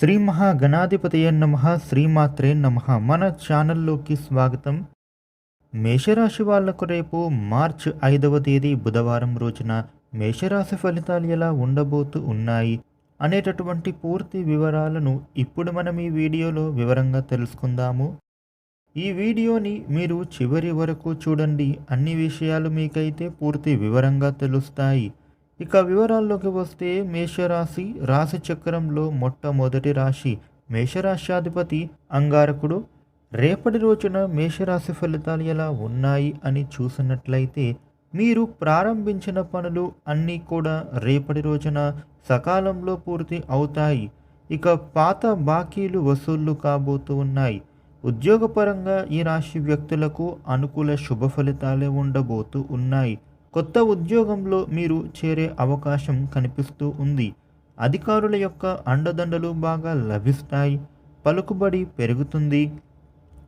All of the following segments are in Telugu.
శ్రీ మహాగణాధిపతయ నమ శ్రీమాత్రే నమ. మన ఛానల్లోకి స్వాగతం. మేషరాశి వాళ్ళకు రేపు మార్చ్ ఐదవ తేదీ బుధవారం రోజున మేషరాశి ఫలితాలు ఎలా ఉండబోతూ ఉన్నాయి అనేటటువంటి పూర్తి వివరాలను ఇప్పుడు మనం ఈ వీడియోలో వివరంగా తెలుసుకుందాము. ఈ వీడియోని మీరు చివరి వరకు చూడండి. అన్ని విషయాలు మీకైతే పూర్తి వివరంగా తెలుస్తాయి. ఇక వివరాల్లోకి వస్తే మేషరాశి రాశి చక్రంలో మొట్టమొదటి రాశి మేషరాశ్యాధిపతి అంగారకుడు. రేపటి రోజున మేషరాశి ఫలితాలు ఎలా ఉన్నాయి అని చూసినట్లయితే మీరు ప్రారంభించిన పనులు అన్నీ కూడా రేపటి రోజున సకాలంలో పూర్తి అవుతాయి. ఇక పాత బాకీలు వసూళ్ళు కాబోతూ ఉన్నాయి. ఉద్యోగపరంగా ఈ రాశి వ్యక్తులకు అనుకూల శుభ ఫలితాలే ఉండబోతూ ఉన్నాయి. కొత్త ఉద్యోగంలో మీరు చేరే అవకాశం కనిపిస్తూ ఉంది. అధికారుల యొక్క అండదండలు బాగా లభిస్తాయి. పలుకుబడి పెరుగుతుంది.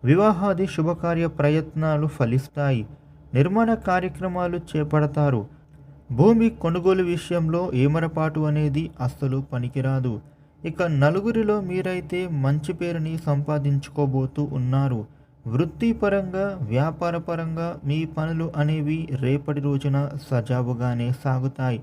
వివాహాది శుభకార్య ప్రయత్నాలు ఫలిస్తాయి. నిర్మాణ కార్యక్రమాలు చేపడతారు. భూమి కొనుగోలు విషయంలో ఏమరపాటు అనేది అస్సలు పనికిరాదు. ఇక నలుగురిలో మీరైతే మంచి పేరుని సంపాదించుకోబోతూ ఉన్నారు. వృత్తిపరంగా వ్యాపారపరంగా మీ పనులు అనేవి రేపటి రోజున సజావుగానే సాగుతాయి.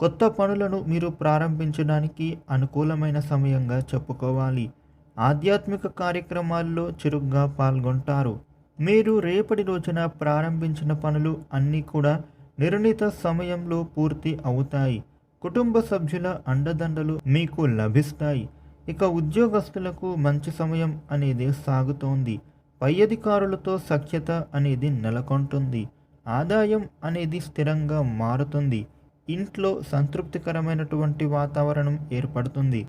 కొత్త పనులను మీరు ప్రారంభించడానికి అనుకూలమైన సమయంగా చెప్పుకోవాలి. ఆధ్యాత్మిక కార్యక్రమాల్లో చురుగ్గా పాల్గొంటారు. మీరు రేపటి రోజున ప్రారంభించిన పనులు అన్నీ కూడా నిర్ణీత సమయంలో పూర్తి అవుతాయి. కుటుంబ సభ్యుల అండదండలు మీకు లభిస్తాయి. ఇక ఉద్యోగస్తులకు మంచి సమయం అనేది సాగుతోంది. పై అధికారులతో సఖ్యత అనేది నెలకొంటుంది. ఆదాయం అనేది స్థిరంగా మారుతుంది. ఇంట్లో సంతృప్తికరమైనటువంటి వాతావరణం ఏర్పడుతుంది.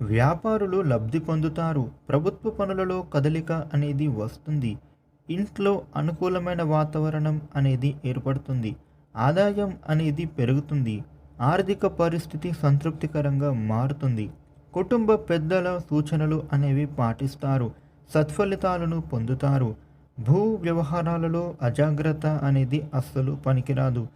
వ్యాపారులు లబ్ధి పొందుతారు. ప్రభుత్వ పనులలో కదలిక అనేది వస్తుంది. ఇంట్లో అనుకూలమైన వాతావరణం అనేది ఏర్పడుతుంది. ఆదాయం అనేది పెరుగుతుంది. ఆర్థిక పరిస్థితి సంతృప్తికరంగా మారుతుంది. కుటుంబ పెద్దల సూచనలు అనేవి పాటిస్తారు. సత్ఫలితాలను పొందుతారు. భూ వ్యవహారాలలో అజాగ్రత్త అనేది అస్సలు పనికిరాదు.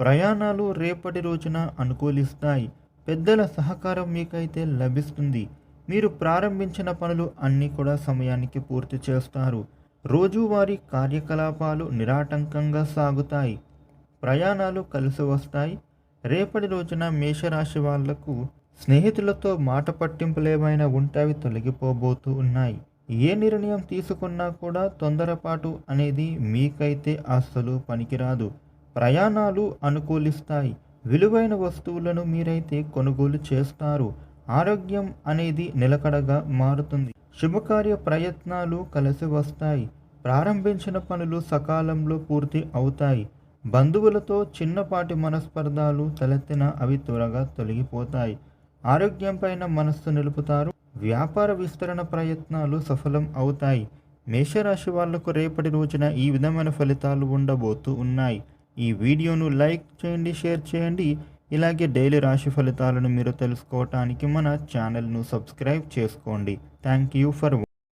ప్రయాణాలు రేపటి రోజున అనుకూలిస్తాయి. పెద్దల సహకారం మీకైతే లభిస్తుంది. మీరు ప్రారంభించిన పనులు అన్నీ కూడా సమయానికి పూర్తి చేస్తారు. రోజువారీ కార్యకలాపాలు నిరాటంకంగా సాగుతాయి. ప్రయాణాలు కలిసి వస్తాయి. రేపటి రోజున మేషరాశి వాళ్ళకు స్నేహితులతో మాట పట్టింపులు ఏమైనా ఉంటే అవి తొలగిపోబోతూ ఉన్నాయి. ఏ నిర్ణయం తీసుకున్నా కూడా తొందరపాటు అనేది మీకైతే అస్సలు పనికిరాదు. ప్రయాణాలు అనుకూలిస్తాయి. విలువైన వస్తువులను మీరైతే కొనుగోలు చేస్తారు. ఆరోగ్యం అనేది నిలకడగా మారుతుంది. శుభకార్య ప్రయత్నాలు కలిసి వస్తాయి. ప్రారంభించిన పనులు సకాలంలో పూర్తి అవుతాయి. బంధువులతో చిన్నపాటి మనస్పర్ధాలు తలెత్తిన అవి త్వరగా తొలగిపోతాయి. ఆరోగ్యం పైన మనస్సు నిలుపుతారు. వ్యాపార విస్తరణ ప్రయత్నాలు సఫలం అవుతాయి. మేషరాశి వాళ్ళకు రేపటి రోజున ఈ విధమైన ఫలితాలు ఉండబోతూ ఉన్నాయి. ఈ వీడియోను లైక్ చేయండి షేర్ చేయండి. ఇలాగే డైలీ రాశి ఫలితాలను మీరు తెలుసుకోవటానికి మన ఛానల్ను సబ్స్క్రైబ్ చేసుకోండి. Thank you for